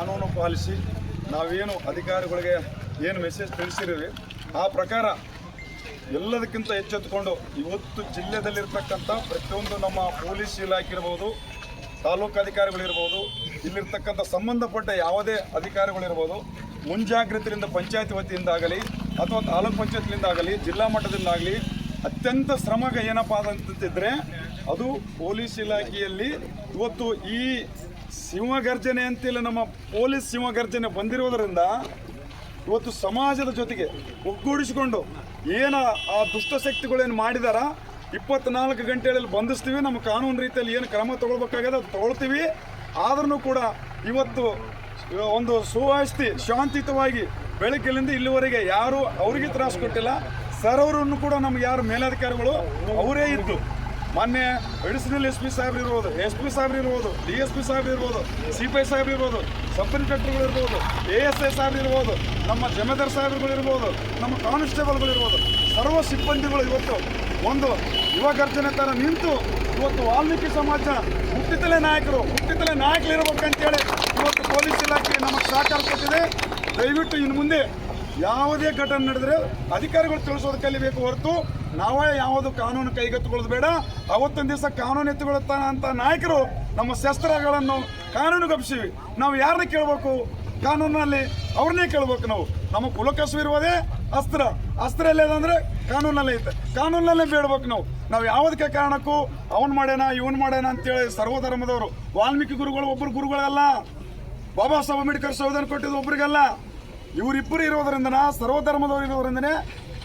ಕಾನೂನು ಪಾಲಿಸಿ, ನಾವೇನು ಅಧಿಕಾರಿಗಳಿಗೆ ಏನು ಮೆಸೇಜ್ ತಿಳಿಸಿರೀವಿ ಆ ಪ್ರಕಾರ ಎಲ್ಲದಕ್ಕಿಂತ ಎಚ್ಚೆತ್ತುಕೊಂಡು ಇವತ್ತು ಜಿಲ್ಲೆದಲ್ಲಿರ್ತಕ್ಕಂಥ ಪ್ರತಿಯೊಂದು ನಮ್ಮ ಪೊಲೀಸ್ ಇಲಾಖೆ ಇರ್ಬೋದು ತಾಲೂಕು ಅಧಿಕಾರಿಗಳಿರ್ಬೋದು, ಇಲ್ಲಿರ್ತಕ್ಕಂಥ ಸಂಬಂಧಪಟ್ಟ ಯಾವುದೇ ಅಧಿಕಾರಿಗಳಿರ್ಬೋದು, ಮುಂಜಾಗ್ರತೆಯಿಂದ ಪಂಚಾಯತ್ ವತಿಯಿಂದ ಆಗಲಿ ಅಥವಾ ತಾಲೂಕು ಪಂಚಾಯತ್ಲಿಂದ ಆಗಲಿ ಜಿಲ್ಲಾ ಮಟ್ಟದಿಂದಾಗಲಿ ಅತ್ಯಂತ ಶ್ರಮ ಏನಪ್ಪ ಅಂತಂತಿದ್ರೆ ಅದು ಪೊಲೀಸ್ ಇಲಾಖೆಯಲ್ಲಿ ಇವತ್ತು ಈ ಸಿಂಹಗರ್ಜನೆ ಅಂತಿಲ್ಲ, ನಮ್ಮ ಪೊಲೀಸ್ ಸಿಂಹಗರ್ಜನೆ ಬಂದಿರುವುದರಿಂದ ಇವತ್ತು ಸಮಾಜದ ಜೊತೆಗೆ ಒಗ್ಗೂಡಿಸಿಕೊಂಡು ಏನ ಆ ದುಷ್ಟಶಕ್ತಿಗಳೇನು ಮಾಡಿದಾರ? ಇಪ್ಪತ್ನಾಲ್ಕು ಗಂಟೆಗಳಲ್ಲಿ ಬಂಧಿಸ್ತೀವಿ, ನಮ್ಮ ಕಾನೂನು ರೀತಿಯಲ್ಲಿ ಏನು ಕ್ರಮ ತಗೊಳ್ಬೇಕಾಗಿದೆ ಅದು ತಗೊಳ್ತೀವಿ. ಆದ್ರೂ ಕೂಡ ಇವತ್ತು ಒಂದು ಸುವಾಸ್ತಿ ಶಾಂತಿಯುತವಾಗಿ ಬೆಳಕಿನಿಂದ ಇಲ್ಲಿವರೆಗೆ ಯಾರು ಅವರಿಗೆ ತ್ರಾಸು ಕೊಟ್ಟಿಲ್ಲ. ಸರ್ ಅವರನ್ನು ಕೂಡ ನಮ್ಗೆ ಯಾರು ಮೇಲಾಧಿಕಾರಿಗಳು, ಅವರೇ ಇದ್ದು ಮೊನ್ನೆ ಅಡಿಷನಲ್ ಎಸ್ ಪಿ ಸಾಹೇಬ್ರು ಇರ್ಬೋದು, ಎಸ್ ಪಿ ಸಾಹೇಬ್ರು ಇರ್ಬೋದು, ಡಿ ಎಸ್ ಪಿ ಸಾಹೇಬ್ರು ಇರ್ಬೋದು, ಸಿ ಪಿ ಐ ಸಾಹೇಬ್ರು ಇರ್ಬೋದು ಸಬ್ ಇನ್ಸ್ಪೆಕ್ಟರ್ಗಳು ಇರ್ಬೋದು, ಎ ಎಸ್ ಐ ಸಾಹೇಬ್ರು ಇರ್ಬೋದು, ನಮ್ಮ ಜಮೇದಾರ್ ಸಾಹೇಬ್ರುಗಳು ಇರ್ಬೋದು, ನಮ್ಮ ಕಾನ್ಸ್ಟೇಬಲ್ಗಳು ಇರ್ಬೋದು, ಸರ್ವ ಸಿಬ್ಬಂದಿಗಳು ಇವತ್ತು ಒಂದು ಯುವ ಗರ್ಜನೆ ಥರ ನಿಂತು ಇವತ್ತು ವಾಲ್ಮೀಕಿ ಸಮಾಜ ಹುಟ್ಟಿತಲೇ ನಾಯಕರು ಹುಟ್ಟಿತಲೇ ನಾಯಕರು ಇರಬೇಕಂತೇಳಿ ಇವತ್ತು ಪೊಲೀಸ್ ಇಲಾಖೆ ನಮಗೆ ಸಹಕಾರ ಕೊಟ್ಟಿದೆ. ದಯವಿಟ್ಟು ಇನ್ನು ಮುಂದೆ ಯಾವುದೇ ಘಟನೆ ನಡೆದ್ರೆ ಅಧಿಕಾರಿಗಳು ತಿಳಿಸೋದು ಕಲಿಬೇಕು ಹೊರತು ನಾವೇ ಯಾವುದು ಕಾನೂನು ಕೈಗೆತ್ತಿಕೊಳ್ಳೋದು ಬೇಡ. ಅವತ್ತೊಂದು ದಿವಸ ಕಾನೂನು ಎತ್ತಿಕೊಳ್ಳುತ್ತಾನ ಅಂತ ನಾಯಕರು ನಮ್ಮ ಶಸ್ತ್ರಗಳನ್ನು ಕಾನೂನುಗಪ್ಸಿವಿ ನಾವು ಯಾರನ್ನ ಕೇಳಬೇಕು? ಕಾನೂನಲ್ಲಿ ಅವ್ರನ್ನೇ ಕೇಳಬೇಕು ನಾವು. ನಮ್ಮ ಕುಲಕಸು ಇರುವುದೇ ಅಸ್ತ್ರ. ಅಸ್ತ್ರ ಎಲ್ಲದಂದ್ರೆ ಕಾನೂನಲ್ಲೇ ಐತೆ. ಕಾನೂನಲ್ಲೇ ಬೇಡಬೇಕು ನಾವು. ನಾವು ಯಾವುದಕ್ಕೆ ಕಾರಣಕ್ಕೂ ಅವನ್ ಮಾಡ್ಯಾನ, ಇವನ್ ಮಾಡ್ಯಾನ ಅಂತೇಳಿ ಸರ್ವಧರ್ಮದವರು, ವಾಲ್ಮೀಕಿ ಗುರುಗಳು ಒಬ್ಬರು ಗುರುಗಳಲ್ಲ. ಬಾಬಾ ಸಾಹೇಬ್ ಅಂಬೇಡ್ಕರ್ ಸಂವಿಧಾನ ಕೊಟ್ಟಿದ್ದು ಒಬ್ರಿಗಲ್ಲ. ಇವರಿಬ್ಬರು ಇರೋದ್ರಿಂದ ಸರ್ವಧರ್ಮದವರು ಇರೋದ್ರಿಂದನೇ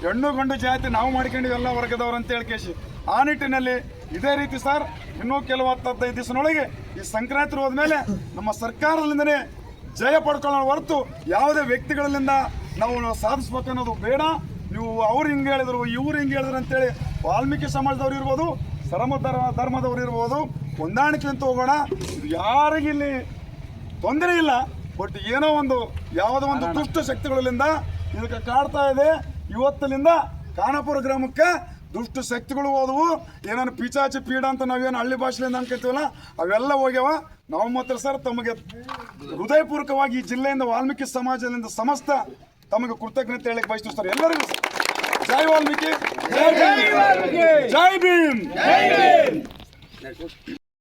ಹೆಣ್ಣು ಗಂಡು ಜಾತಿ ನಾವು ಮಾಡ್ಕೊಂಡಿವಿ ಎಲ್ಲ ವರ್ಗದವ್ರು ಅಂತ ಹೇಳಿ ಕೇಶಿ. ಆ ನಿಟ್ಟಿನಲ್ಲಿ ಇದೇ ರೀತಿ ಸರ್, ಇನ್ನೂ ಕೆಲವು ಹತ್ತು ದಿವಸನೊಳಗೆ ಈ ಸಂಕ್ರಾಂತಿ ಹೋದ್ಮೇಲೆ ನಮ್ಮ ಸರ್ಕಾರದಿಂದನೇ ಜಯ ಪಡ್ಕೊಳ್ಳೋ ಹೊರತು ಯಾವುದೇ ವ್ಯಕ್ತಿಗಳಿಂದ ನಾವು ಸಾಧಿಸ್ಬೇಕು ಅನ್ನೋದು ಬೇಡ. ನೀವು ಅವ್ರು ಹಿಂಗೆ ಹೇಳಿದ್ರು, ಇವ್ರು ಹಿಂಗೆ ಹೇಳಿದ್ರು ಅಂತೇಳಿ ವಾಲ್ಮೀಕಿ ಸಮಾಜದವ್ರು ಇರ್ಬೋದು ಸರಮ ಧರ್ಮ ಧರ್ಮದವ್ರು ಇರ್ಬೋದು ಅಂತ ಹೋಗೋಣ. ಯಾರಿಗಿಲ್ಲಿ ತೊಂದರೆ ಇಲ್ಲ. ಬಟ್ ಏನೋ ಒಂದು ಯಾವುದೋ ಒಂದು ದುಷ್ಟ ಶಕ್ತಿಗಳಿಂದ ಇದಕ್ಕೆ ಕಾಡ್ತಾ ಇದೆ. ಇವತ್ತಿನಿಂದ ಖಾನಾಪುರ ಗ್ರಾಮಕ್ಕೆ ದುಷ್ಟ ಶಕ್ತಿಗಳು ಹೋದವು. ಏನೇನು ಪಿಚಾಚಿ ಪೀಡ ಅಂತ ನಾವೇನು ಹಳ್ಳಿ ಭಾಷೆಯಿಂದ ಅನ್ಕೋತೀವಲ್ಲ? ಅವೆಲ್ಲ ಹೋಗ್ಯಾವ. ನಾವು ಮಾತ್ರ ಸರ್ ತಮಗೆ ಹೃದಯಪೂರ್ವಕವಾಗಿ ಈ ಜಿಲ್ಲೆಯಿಂದ ವಾಲ್ಮೀಕಿ ಸಮಾಜದಿಂದ ಸಮಸ್ತ ತಮಗೆ ಕೃತಜ್ಞತೆ ಹೇಳಕ್ಕೆ ಬಯಸ್ತೀವಿ ಸರ್. ಎಲ್ಲರಿಗೂ. ಜೈ ವಾಲ್ಮೀಕಿ. ಜೈ ಭೀಮ್.